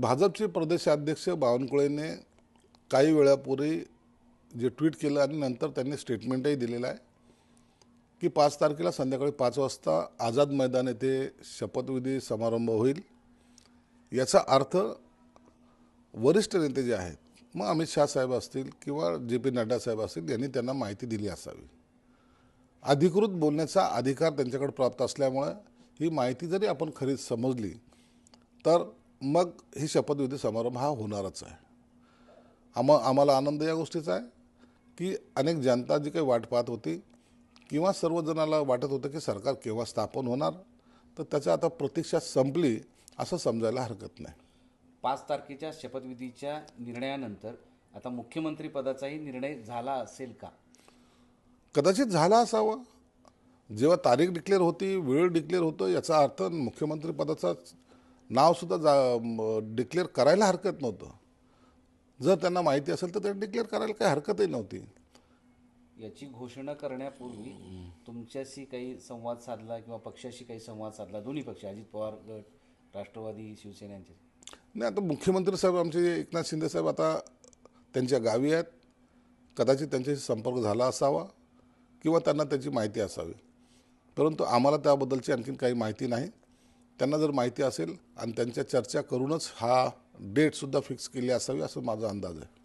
भाजपचे प्रदेशाध्यक्ष बावनकुळेने काही वेळापूर्वी जे ट्विट केलं आणि नंतर त्यांनी स्टेटमेंटही दिलेलं आहे की पाच तारखेला संध्याकाळी पाच वाजता आझाद मैदान येथे शपथविधी समारंभ होईल. याचा अर्थ वरिष्ठ नेते जे आहेत मग अमित शहा साहेब असतील किंवा जे पी नड्डा साहेब असतील यांनी त्यांना माहिती दिली असावी. अधिकृत बोलण्याचा अधिकार त्यांच्याकडे प्राप्त असल्यामुळे ही माहिती जरी आपण खरी समजली तर मग ही शपथविधी समारंभ हा होणारच आहे. आम आम्हाला आनंद या गोष्टीचा आहे की अनेक जनता जी काही वाट पाहत होती किंवा सर्वजणाला वाटत होतं की सरकार केव्हा स्थापन होणार तर त्याच्या आता प्रतीक्षा संपली असं समजायला हरकत नाही. पाच तारखेच्या शपथविधीच्या निर्णयानंतर आता मुख्यमंत्री पदाचाही निर्णय झाला असेल का? कदाचित झाला असावा. जेव्हा तारीख डिक्लेअर होती वेळ डिक्लेअर होतं याचा अर्थ मुख्यमंत्री पदाचा नावसुद्धा जा डिक्लेअर करायला हरकत नव्हतं. जर त्यांना माहिती असेल तर त्यांनी डिक्लेअर करायला काही हरकतही नव्हती. याची घोषणा करण्यापूर्वी तुमच्याशी काही संवाद साधला किंवा पक्षाशी काही संवाद साधला? दोन्ही पक्ष अजित पवार गट राष्ट्रवादी शिवसेना यांचे नाही आता मुख्यमंत्री साहेब आमचे एकनाथ शिंदे साहेब आता त्यांच्या गावी आहेत. कदाचित त्यांच्याशी संपर्क झाला असावा किंवा त्यांना त्याची माहिती असावी. परंतु आम्हाला त्याबद्दलची आणखीन काही माहिती नाही. त्यांना जर माहिती असेल आणि त्यांच्या चर्चा करूनच हा डेटसुद्धा फिक्स केली असावी असं माझा अंदाज आहे.